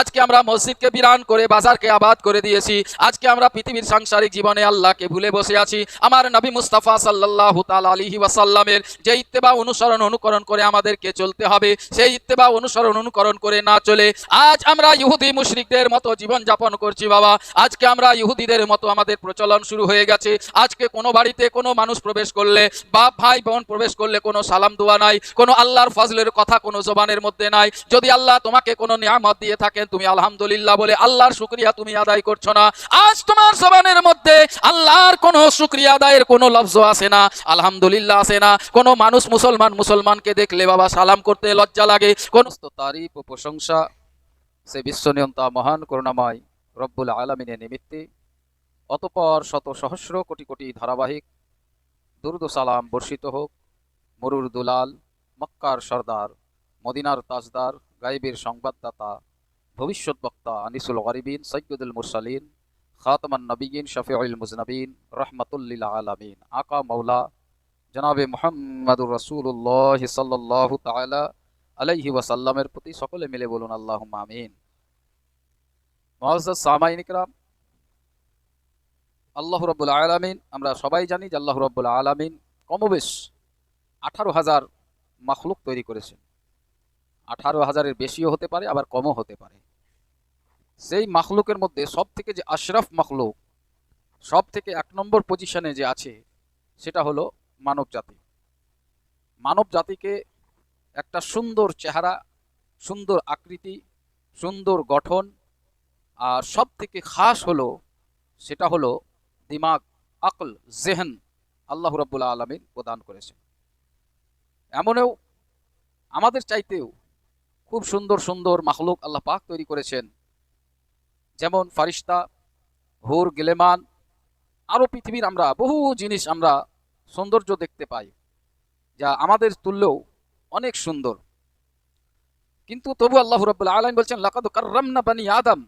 আজকে আমরা মসজিদকে বিরান করে, বাজারকে আবাদ করে দিয়েছি। আজকে আমরা পৃথিবীর সাংসারিক জীবনে আল্লাহকে ভুলে বসে আছি। আমার নবী মুস্তাফা সাল্লাহ তাল আলিহি ওয়াসাল্লামের যে ইত্তেবা, অনুসরণ, অনুকরণ করে আমাদেরকে চলতে হবে, সেই ইত্তেবা, অনুসরণ, অনুকরণ করে না চলে আজ আমরা ইহুদি মুশরিকদের মতো জীবন যাপন করছি বাবা। আজকে আমরা ইহুদিদের মতো আমাদের প্রচলন শুরু হয়ে গেছে। আজকে কোনো বাড়িতে কোনো মানুষ প্রবেশ করলে, বাপ, ভাই, বোন প্রবেশ করলে কোনো সালাম দোয়া নাই, কোনো আল্লাহর ফজলের কথা কোনো জবানের মধ্যে নাই। যদি আল্লাহ তোমাকে কোনো নিয়ামত দিয়ে থাকেন তুমি আলহামদুলিল্লাহ বলে আল্লাহর শুক্রিয়া তুমি আদায় করছ না। আজ তোমার জবানের মধ্যে আল্লাহর কোনো শুক্রিয়া আদায়ের কোনো লফজ আসে না, আলহামদুলিল্লাহ আসে না। কোনো মানুষ মুসলমান মুসলমানকে দেখলে বাবা সালাম করতে লজ্জা লাগে। কোন তারিফ ও প্রশংসা সে বিশ্বনিয়ন্তা মহান করুণাময় রব্বুল আলমিনের নিমিত্তে। অতপর শত সহস্র কোটি কোটি ধারাবাহিক দুরুদ সালাম বর্ষিত হোক। মরুর দুলাল, মক্কার সর্দার, মদিনার তাজদার, গাইবের সংবাদদাতা ভবিষ্যৎ বক্তা আনিসুল গরিবিন, সৈয়দুল মুরসালিন খাতমান নবীন শফিউল মুজনবিন রহমতুল্লিল আলমিন। আকা মৌলা জনাবে মোহাম্মদুর রসুল্লাহ সাল্লাহ তালা আলাইহি ওয়াসাল্লামের প্রতি সকলে মিলে বলুন আল্লাহ আমিন। মহাজ সামাইন ইকরাম আল্লাহ রব্বুল আলমিন, আমরা সবাই জানি যে আল্লাহ রব্বুল আলমিন কমবেশ আঠারো হাজার মাখলুক তৈরি করেছেন। আঠারো হাজারের বেশিও হতে পারে, আবার কমও হতে পারে। সেই মাখলুকের মধ্যে সব থেকে যে আশরাফ মাখলুক সব থেকে এক নম্বর পজিশনে যে আছে, সেটা হলো মানব জাতি। মানব জাতিকে একটা সুন্দর চেহারা, সুন্দর আকৃতি, সুন্দর গঠন, আর সব থেকে খাস হলো, সেটা হলো দিমাগ, আকল, জেহেন আল্লাহ রব্বুল্লা আলমিন প্রদান করেছে এমনও আমাদের চাইতেও খুব সুন্দর সুন্দর মাখলুক আল্লাহ পাক তৈরি করেছেন। যেমন ফারিস্তা, হুর, গেলেমান আরও পৃথিবীর আমরা, বহু জিনিস আমরা সৌন্দর্য দেখতে পাই, যা আমাদের তুল্যেও অনেক সুন্দর। কিন্তু তবু আল্লাহ রব্বুল্লা আলম বলছেন, লাকাদ কার্রামনা বানি আদম।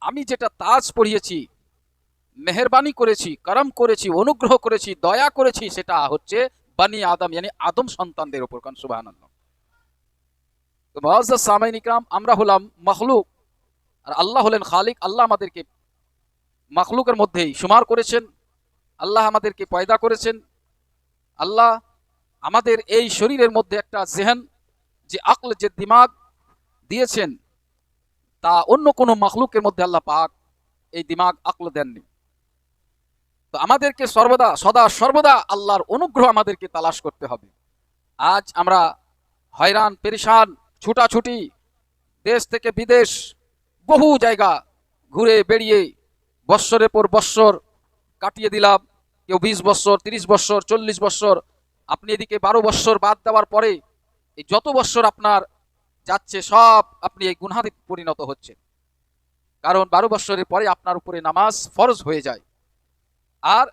আমি যেটা তাজ পড়িয়েছি, মেহরবানি করেছি, করম করেছি, অনুগ্রহ করেছি, দয়া করেছি, সেটা হচ্ছে বানি আদম yani আদম সন্তানদের উপর কান সুবাহ তো আমরা হলাম মখলুক। আর আল্লাহ হলেন খালিক, আল্লাহ আমাদেরকে মখলুকের মধ্যেই সুমার করেছেন, আল্লাহ আমাদেরকে পয়দা করেছেন। আল্লাহ আমাদের এই শরীরের মধ্যে একটা জেহেন, যে আকল, যে দিমাগ দিয়েছেন, তা অন্য কোনো মখলুকের মধ্যে আল্লাহ পাক এই দিমাগ, আকল দেননি। তো আমাদেরকে সর্বদা, সদা সর্বদা আল্লাহর অনুগ্রহ আমাদেরকে তালাশ করতে হবে। আজ আমরা হয়রান, পেরেশান ছুটাছুটি, দেশ থেকে বিদেশ, বহু জায়গা ঘুরে বেড়িয়ে বৎসরের পর বৎসর কাটিয়ে দিলাম। কেউ বিশ বৎসর, তিরিশ বৎসর, চল্লিশ বৎসর, আপনি এদিকে বারো বৎসর বাদ দেওয়ার পরে এই যত বৎসর আপনার যাচ্ছে, সব আপনি এই গুনহাতে পরিণত হচ্ছেন। কারণ বারো বৎসরের পরে আপনার উপরে নামাজ ফরজ হয়ে যায়। আর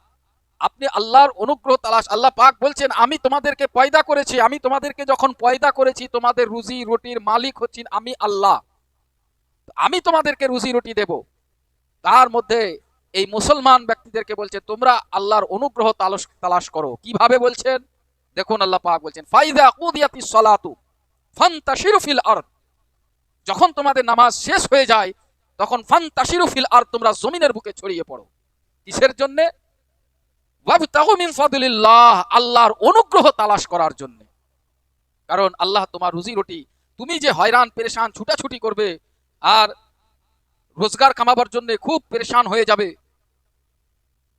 আপনি আল্লাহর অনুগ্রহ তালাশ, আল্লাহ পাক বলছেন, আমি তোমাদেরকে পয়দা করেছি, আমি তোমাদেরকে যখন পয়দা করেছি, তোমাদের রুজি রুটির মালিক হচ্ছেন আমি আল্লাহ। আমি তোমাদেরকে রুজি রুটি দেব। তার মধ্যে এই মুসলমান ব্যক্তিদেরকে বলছে, তোমরা আল্লাহর অনুগ্রহ তালাশ তালাশ করো। কীভাবে বলছেন? দেখুন আল্লাহ পাক বলছেন, ফাইদা কুদিয়াতি সলাতু ফান্তাশিরু ফিল আরদ। যখন তোমাদের নামাজ শেষ হয়ে যায়, তখন ফান্তাশিরু ফিল আর তোমরা জমিনের বুকে ছড়িয়ে পড়ো। কিসের জন্যে? আল্লাহর অনুগ্রহ তালাশ করার জন্য। কারণ আল্লাহ তোমার রুজি রুটি, তুমি যে হয়রান, পেরেশান, ছুটাছুটি করবে, আর রোজগার কামাবার জন্য খুব পেরেশান হয়ে যাবে,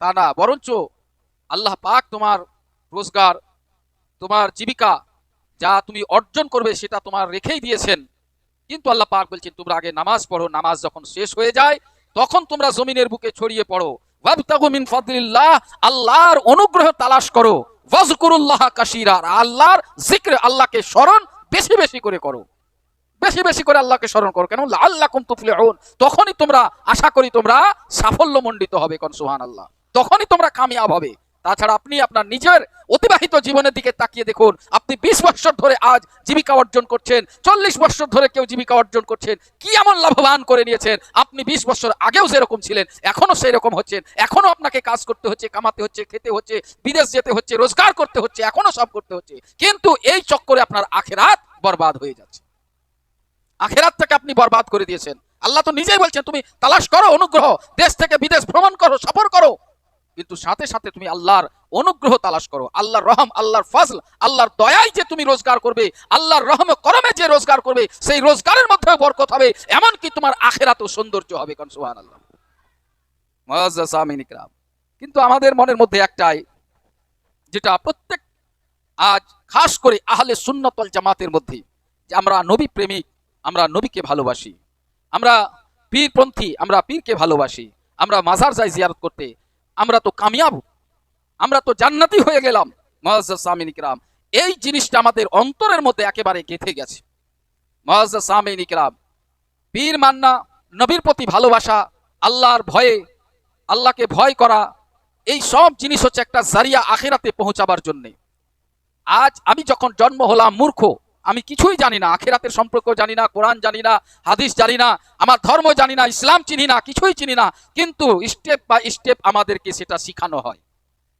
তা না, বরঞ্চ আল্লাহ পাক তোমার রোজগার, তোমার জীবিকা যা তুমি অর্জন করবে সেটা তোমার রেখেই দিয়েছেন। কিন্তু আল্লাহ পাক বলছেন, তোমরা আগে নামাজ পড়ো, নামাজ যখন শেষ হয়ে যায়, তখন তোমরা জমিনের বুকে ছড়িয়ে পড়ো। আল্লাহর অনুগ্রহ তালাশ করো। ওয়াজকুরুল্লাহ কাসীরা আল্লাহর জিক্র আল্লাহকে স্মরণ বেশি বেশি করে করো। বেশি বেশি করে আল্লাহকে স্মরণ করো। কেন? আল্লাহ কুম তুফলিহুন। তখনই তোমরা, আশা করি তোমরা সাফল্য মণ্ডিত হবে কোন সুহান আল্লাহ তখনই তোমরা কামিয়াব হবে। তাছাড়া আপনি আপনার নিজের অতিবাহিত জীবনের দিকে তাকিয়ে দেখুন। আপনি বিশ বছর ধরে আজ জীবিকা অর্জন করছেন, চল্লিশ বছর ধরে কেউ জীবিকা অর্জন করছেন, কি এমন লাভবান করে নিয়েছেন? আপনি বিশ বছর আগেও যেরকম ছিলেন এখনও সেই রকম হচ্ছেন এখনও আপনাকে কাজ করতে হচ্ছে, কামাতে হচ্ছে, খেতে হচ্ছে, বিদেশ যেতে হচ্ছে, রোজগার করতে হচ্ছে এখনও সব করতে হচ্ছে। কিন্তু এই চক্করে আপনার আখেরাত বরবাদ হয়ে যাচ্ছে। আখেরাতটাকে আপনি বরবাদ করে দিয়েছেন। আল্লাহ তো নিজেই বলছেন, তুমি তালাশ করো, অনুগ্রহ, দেশ থেকে বিদেশ ভ্রমণ করো, সফর করো। কিন্তু সাথে সাথে তুমি আল্লাহর অনুগ্রহ তালাশ করো। আল্লাহর রহম, আল্লাহর ফজল, আল্লাহর দয়ায় যে তুমি রোজগার করবে, আল্লাহর রহম করমে যে রোজগার করবে, সেই রোজগারের মধ্যে বরকত হবে, এমনকি তোমার আখেরাতও সৌন্দর্য হবে, কারণ সুহান আল্লাহ কিন্তু আমাদের মনের মধ্যে একটাই, যেটা প্রত্যেক, আজ খাস করে আহলে সুন্নতল জামাতের মধ্যে, যে আমরা নবী প্রেমিক, আমরা নবীকে ভালোবাসি। আমরা পীরপন্থী, আমরা পীরকে ভালোবাসি। আমরা মাজার যাই জিয়ারত করতে আমরা তো কামিয়াব। আমরা তো জান্নাতি হয়ে গেলাম মহাজামিনিকরাম এই জিনিসটা আমাদের অন্তরের মধ্যে একেবারে গেঁথে গেছে। মহাজামিনিকরাম পীর মান্না, নবীর প্রতি ভালোবাসা, আল্লাহর ভয়ে, আল্লাহকে ভয় করা, এই সব জিনিস হচ্ছে একটা জারিয়া আখেরাতে পৌঁছাবার জন্যে। আজ আমি যখন জন্ম হলাম মূর্খ আমি কিছুই জানি না, আখেরাতের সম্পর্ক জানি না, কোরআন জানি না, হাদিস জানি না, আমার ধর্ম জানি না, ইসলাম চিনি না, কিছুই চিনি না, কিন্তু স্টেপ বাই স্টেপ আমাদেরকে সেটা শিখানো হয়।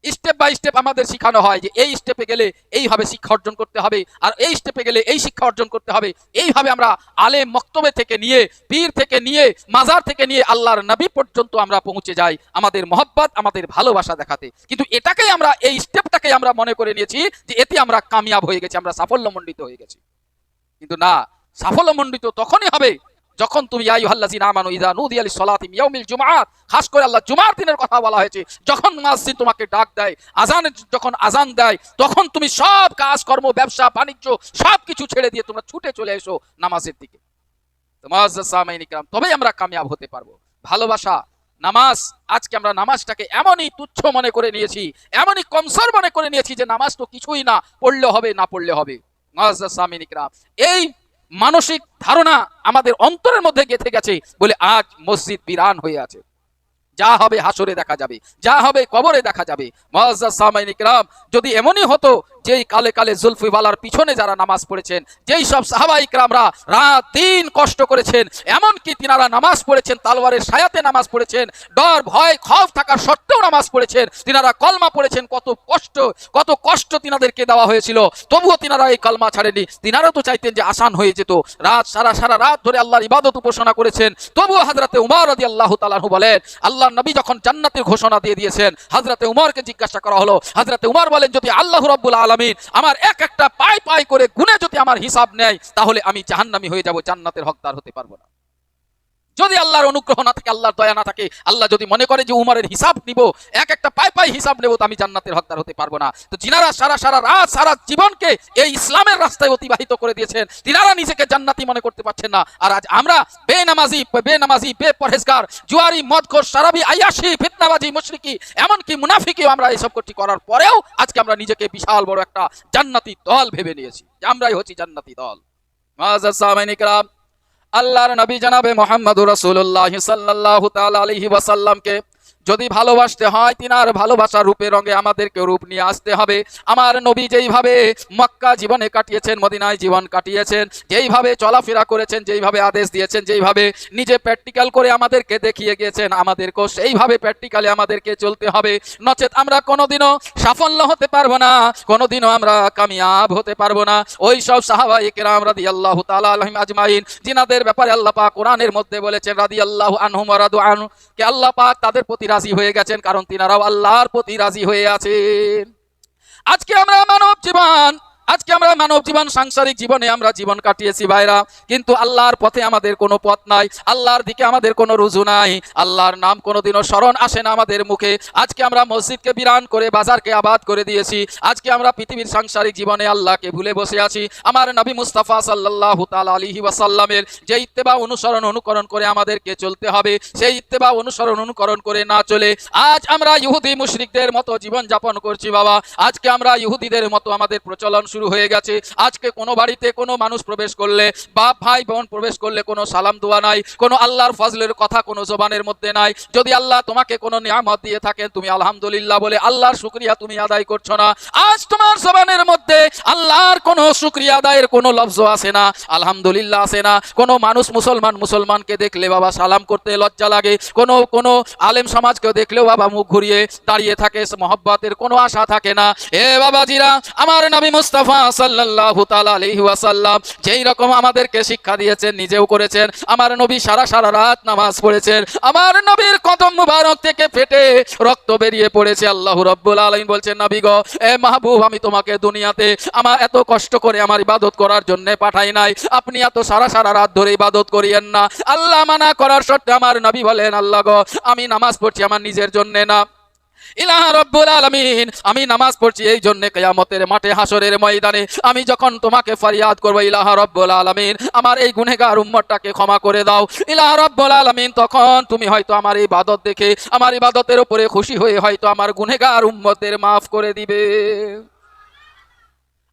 স্টেপ বাই স্টেপ আমাদের শিখানো হয় যে এই স্টেপে গেলে এইভাবে শিক্ষা অর্জন করতে হবে, আর এই স্টেপে গেলে এই শিক্ষা অর্জন করতে হবে। এইভাবে আমরা আলেম মক্তবে থেকে নিয়ে, পীর থেকে নিয়ে, মাজার থেকে নিয়ে আল্লাহর নবী পর্যন্ত আমরা পৌঁছে যাই আমাদের মহব্বত, আমাদের ভালোবাসা দেখাতে। কিন্তু এটাকেই আমরা, এই স্টেপটাকে আমরা মনে করে নিয়েছি যে এতে আমরা কামিয়াব হয়ে গেছি, আমরা সাফল্যমণ্ডিত হয়ে গেছি। কিন্তু না, সাফল্যমণ্ডিত তখনই হবে যখন তুমি আই হাল্লাজিন আমানু ইদা নুদি আলি সলাতি ইয়াউমিল খাস করে আল্লাহ জুমার দিনের কথা বলা হয়েছে, যখন মুয়াজ্জিন তোমাকে ডাক দেয় আজান যখন আজান দেয়, তখন তুমি সব কাজ কর্ম ব্যবসা, বাণিজ্য সব কিছু ছেড়ে দিয়ে তোমরা ছুটে চলে এসো নামাজের দিকে। তো মুআজ্জাজ ইকরাম তবেই আমরা কামিয়াব হতে পারব। ভালোবাসা, নামাজ, আজকে আমরা নামাজটাকে এমনই তুচ্ছ মনে করে নিয়েছি, এমনই কমসর মনে করে নিয়েছি যে নামাজ তো কিছুই না, পড়লে হবে, না পড়লে হবে। এই মানসিক ধারণা আমাদের অন্তরের মধ্যে গেঁথে গেছে বলে আজ মসজিদ বিরান হয়ে আছে। যা হবে হাসরে দেখা যাবে, যা হবে কবরে দেখা যাবে। ইকরাম, যদি এমনই হতো, যেই কালে কালে জুলফিওয়ালার পিছনে যারা নামাজ পড়েছেন, যেই সব সাহাবা ইকরামরা রাত দিন কষ্ট করেছেন, এমনকি তিনারা নামাজ পড়েছেন, তালওয়ারের সায়াতে নামাজ পড়েছেন, ডর, ভয়, খফ থাকার সত্ত্বেও নামাজ পড়েছেন, তিনারা কলমা পড়েছেন, কত কষ্ট কত কষ্ট তিনাদেরকে দেওয়া হয়েছিল, তবুও তিনারা এই কলমা ছাড়েনি তিনারা তো চাইতেন যে আসান হয়ে যেত, রাত সারা সারা রাত ধরে আল্লাহর ইবাদত উপাসনা করেছেন, তবুও হাজরাতে উমার রাদি আল্লাহ তালাহু বলেন আল্লাহ নবী যখন জান্নাতের ঘোষণা দিয়ে দিয়েছেন হাজরাতে উমরকে জিজ্ঞাসা করা হলো হাজরাতে উমর বলেন, যদি আল্লাহ রব্বুল আলমিন আমার এক একটা পায় পাই করে গুনে যদি আমার হিসাব নেয়, তাহলে আমি জাহান্নামি হয়ে যাব, জান্নাতের হকদার হতে পারব না। যদি আল্লাহর অনুগ্রহ না থাকে, আল্লাহর দয়া না থাকে, আল্লাহ যদি মনে করে যে উমারের হিসাব নিব, এক একটা পাই পাই হিসাব নেব, তো আমি জান্নাতের হকদার হতে পারব না। তো যিনারা সারা সারা রাত, সারা জীবনকে এই ইসলামের রাস্তায় অতিবাহিত করে দিয়েছেন, তিনারা নিজেকে জান্নাতি মনে করতে পারছেন না। আর আজ আমরা বেনামাজি বেনামাজি, বেপরহেজগার, জুয়ারি, মদখোর, সারাবি আয়াসি ফিতনাবাজি, মুশরিকি, এমনকি মুনাফিকিও আমরা এইসব করছি, করার পরেও আজকে আমরা নিজেকে বিশাল বড় একটা জান্নাতি দল ভেবে নিয়েছি। আমরাই হচ্ছি জান্নাতি দল। সামাইন ইকরাম আল্লাহর নবী জানাবে মোহাম্মদুর রসুল্লাহ সাল্লাহ তাল আলহি ওয়াসাল্লামকে। যদি ভালোবাসতে হয় তিনার ভালোবাসার রূপে রঙে আমাদেরকে রূপ নিয়ে আসতে হবে। আমার নবী যেইভাবে মক্কা জীবনে কাটিয়েছেন, মদিনায় জীবন কাটিয়েছেন, যেইভাবে চলাফেরা করেছেন, যেইভাবে আদেশ দিয়েছেন, যেইভাবে নিজে প্র্যাকটিক্যাল করে আমাদেরকে দেখিয়ে গিয়েছেন, আমাদেরকেও সেইভাবে প্র্যাকটিক্যালি আমাদেরকে চলতে হবে। নচেত আমরা কোনোদিনও সাফল্য হতে পারব না, কোনোদিনও আমরা কামিয়াব হতে পারব না। ওই সব সাহাবাই আমরা রাদি আল্লাহ আলহিম আজমাইন জিনাদের ব্যাপারে আল্লাহ পাক কোরআনের মধ্যে বলেছেন রাদি আল্লাহ আনহুম রাদু আনহু, কে আল্লাহ পাক তাদের প্রতি রাজি হয়ে গেছেন কারণ তিনারাও আল্লাহর প্রতি রাজি হয়ে আছেন। আজকে আমরা মানব জীবন আজকে আমরা মানব জীবন, সাংসারিক জীবনে আমরা জীবন কাটিয়েছি ভাইরা। কিন্তু আল্লাহর পথে আমাদের কোনো পথ নাই, আল্লাহর দিকে আমাদের কোনো রুজু নাই, আল্লাহর নাম কোনোদিনও স্মরণ আসে না আমাদের মুখে। আজকে আমরা মসজিদকে বিরান করে, বাজারকে আবাদ করে দিয়েছি। আজকে আমরা পৃথিবীর সাংসারিক জীবনে আল্লাহকে ভুলে বসে আছি। আমার নবী মুস্তাফা সাল্লাহ তালা আলিহি ওয়াসাল্লামের যে ইত্তেবা, অনুসরণ, অনুকরণ করে আমাদেরকে চলতে হবে, সেই ইত্তেবা, অনুসরণ, অনুকরণ করে না চলে আজ আমরা ইহুদি মুশরিকদের মতো জীবন যাপন করছি বাবা। আজকে আমরা ইহুদিদের মতো আমাদের প্রচলন শুরু হয়ে গেছে। আজকে কোনো বাড়িতে কোনো মানুষ প্রবেশ করলে, বাপ, ভাই, বোন প্রবেশ করলে কোনো সালাম দোয়া নাই, কোনো আল্লাহর ফজলের কথা কোনো জবানের মধ্যে নাই। যদি আল্লাহ তোমাকে কোনো নিয়ামত দিয়ে থাকেন, তুমি আলহামদুলিল্লাহ বলে আল্লাহর শুক্রিয়া তুমি আদায় করছ না। আজ তোমার জবানের মধ্যে আল্লাহর কোনো শুক্রিয়া আদায়ের কোনো লফজ আছে না, আলহামদুলিল্লাহ আছে না। কোনো মানুষ মুসলমান মুসলমানকে দেখলে বাবা সালাম করতে লজ্জা লাগে, কোনো কোনো আলেম সমাজকে দেখলেও বাবা মুখ ঘুরিয়ে দাঁড়িয়ে থাকে, মহব্বতের কোনো আশা থাকে না। এ বাবাজিরা, আমার নবী মুস্তাফা মুস্তাফা সাল্লাল্লাহু তাআলা আলাইহি ওয়াসাল্লাম যেই রকম আমাদেরকে শিক্ষা দিয়েছেন, নিজেও করেছেন। আমার নবী সারা সারা রাত নামাজ পড়েছেন। আমার নবীর কদম মুবারক থেকে ফেটে রক্ত বেরিয়ে পড়েছে আল্লাহ রব্বুল আলামিন বলছেন, নবী গো, এ মাহবুব, আমি তোমাকে দুনিয়াতে আমার এত কষ্ট করে আমার ইবাদত করার জন্য পাঠাই নাই। আপনি এত সারা সারা রাত ধরে ইবাদত করিয়েন না। আল্লাহ মানা করার সত্ত্বে আমার নবী বলেন, আল্লাহ গো, আমি নামাজ পড়ছি আমার নিজের জন্য না। আমি নামাজ পড়ছি এই জন্য কিয়ামতের মাঠে হাসরের ময়দানে। আমি যখন তোমাকে ফরিয়াদ করব, ইলাহ রব্বুল আলামিন, আমার এই গুনেগার উম্মতটাকে ক্ষমা করে দাও। ইলাহ রব্বুল আলামিন, তখন তুমি হয়তো আমার ইবাদত দেখে, আমার ইবাদতের উপরে খুশি হয়ে হয়তো আমার গুনেগার উম্মতের মাফ করে দিবে।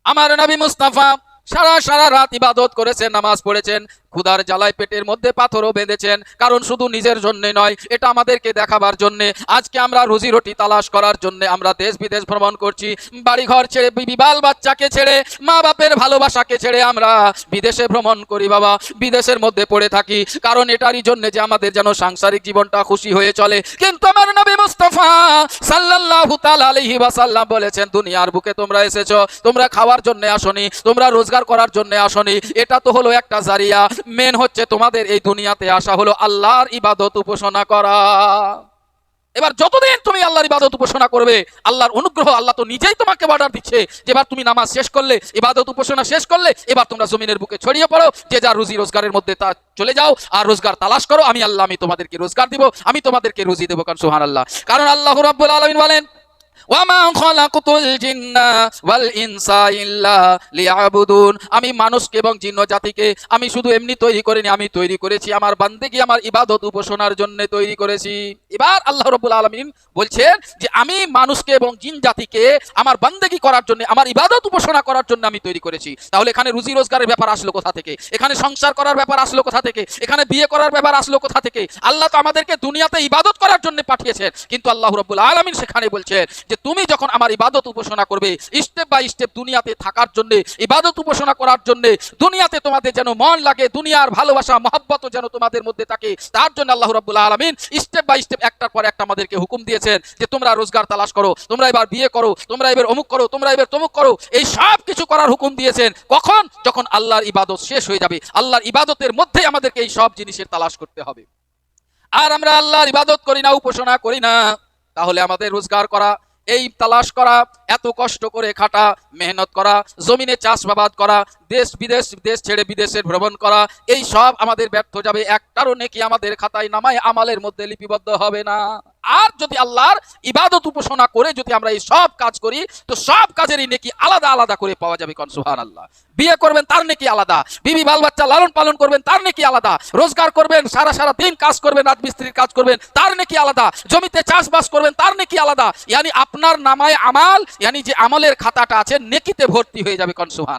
আমার নবী মুস্তাফা সারা সারা রাত ইবাদত করেছেন, নামাজ পড়েছেন, ক্ষুধার জ্বালায় পেটের মধ্যে পাথরও বেঁধেছেন। কারণ শুধু নিজের জন্য নয়, এটা আমাদেরকে দেখাবার জন্য। আজকে আমরা রুজি রুটি তালাশ করার জন্য আমরা দেশ বিদেশ ভ্রমণ করছি। বাড়ি ঘর ছেড়ে বিবি বাল বাচ্চাকে ছেড়ে, মা বাপের ভালোবাসাকে ছেড়ে আমরা বিদেশে ভ্রমণ করি বাবা। বিদেশের মধ্যে পড়ে থাকি, কারণ এটারই জন্য যে আমাদের যেন সাংসারিক জীবনটা খুশি হয়ে চলে। কিন্তু আমার নবী মুস্তাফা সাল্লাল্লাহু তাআলা আলাইহি ওয়াসাল্লাম বলেছেন, দুনিয়ার বুকে তোমরা এসেছ, তোমরা খাওয়ার জন্য আসনি, তোমরা রোজগার করার জন্য আসনি। এটা তো হলো একটা জারিয়া। মেন হচ্ছে তোমাদের এই দুনিয়াতে আসা হলো আল্লাহর ইবাদত উপাসনা করা। এবার যতদিন তুমি আল্লাহর ইবাদত উপাসনা করবে, আল্লাহর অনুগ্রহ আল্লাহ তো নিজেই তোমাকে অর্ডার দিচ্ছে। যে এবার তুমি নামাজ শেষ করলে, ইবাদত উপাসনা শেষ করলে, এবার তোমরা জমিনের বুকে ছড়িয়ে পড়ো। যে যা রুজি রোজগারের মধ্যে তা চলে যাও আর রোজগার তালাশ করো, আমি আল্লাহ, আমি তোমাদেরকে রোজগার দিব, আমি তোমাদেরকে রুজি দেবো কারণ সুহান আল্লাহ কারণ আল্লাহ রাব্বুল আলামিন বলেন আমি মানুষকে এবং জিন্ন জাতিকে আমি শুধু এমনি তৈরি করিনি, আমি তৈরি করেছি। আমার বান্দেগী আমার ইবাদত উপাসনার জন্য তৈরি করেছি। এবার আল্লাহ রাব্বুল আলামিন বলছেন যে, আমি মানুষকে এবং জিন জাতিকে আমার বান্দেগী করার জন্য, আমার ইবাদত উপাসনা করার জন্য আমি তৈরি করেছি। তাহলে এখানে রুজি রোজগারের ব্যাপার আসলো কোথা থেকে? এখানে সংসার করার ব্যাপার আসলো কোথা থেকে? এখানে বিয়ে করার ব্যাপার আসলো কোথা থেকে? আল্লাহ তো আমাদেরকে দুনিয়াতে ইবাদত করার জন্য পাঠিয়েছেন। কিন্তু আল্লাহ রাব্বুল আলামিন সেখানে বলছেন যে তুমি যখন আমার ইবাদত উপাসনা করবে স্টেপ বাই স্টেপ দুনিয়াতে থাকার জন্য, ইবাদত উপাসনা করার জন্য, দুনিয়াতে তোমাদের যেন মন লাগে, দুনিয়ার ভালোবাসা, মহব্বত যেন তোমাদের মধ্যে থাকে, তার জন্য আল্লাহ রাব্বুল আলামিন স্টেপ বাই স্টেপ একটার পর একটা আমাদেরকে হুকুম দিয়েছেন যে তোমরা রোজগার তালাশ করো, তোমরা এবার বিয়ে করো, তোমরা এবার অমুক করো, তোমরা এবার তমুক করো, এই সব কিছু করার হুকুম দিয়েছেন। কখন? যখন আল্লাহর ইবাদত শেষ হয়ে যাবে। আল্লাহর ইবাদতের মধ্যেই আমাদেরকে এই সব জিনিসের তালাশ করতে হবে। আর আমরা আল্লাহর ইবাদত করি না, উপাসনা করি না, তাহলে আমাদের রোজগার করা এই তালাশ করা এত কষ্ট করে খাটা, মেহনত করা, জমিনে চাষবাবাদ করা, দেশ বিদেশ, দেশ ছেড়ে বিদেশে ভ্রমণ করা, এই সব আমাদের ব্যর্থ যাবে। একটারও নেকি আমাদের খাতায় নামায়, আমালের মধ্যে লিপিবদ্ধ হবে না। আর যদি আল্লাহর ইবাদত উপাসনা করে যদি আমরা এই সব কাজ করি, তো সব কাজেরই নেকি আলাদা আলাদা করে পাওয়া যাবে কোন? সুহান আল্লাহ বিয়ে করবেন, তার নেকি আলাদা। বিবি, বাল বাচ্চা লালন পালন করবেন, তার নেকি আলাদা। রোজগার করবেন, সারা সারা দিন কাজ করবেন রাজমিস্ত্রির কাজ করবেন, তার নেকি আলাদা। জমিতে চাষবাস করবেন, তার নেকি আলাদা। ইয়ানি আপনার নামায় আমাল ইয়ানি যে আমলের খাতাটা আছে নেকিতে ভর্তি হয়ে যাবে কোন সুহান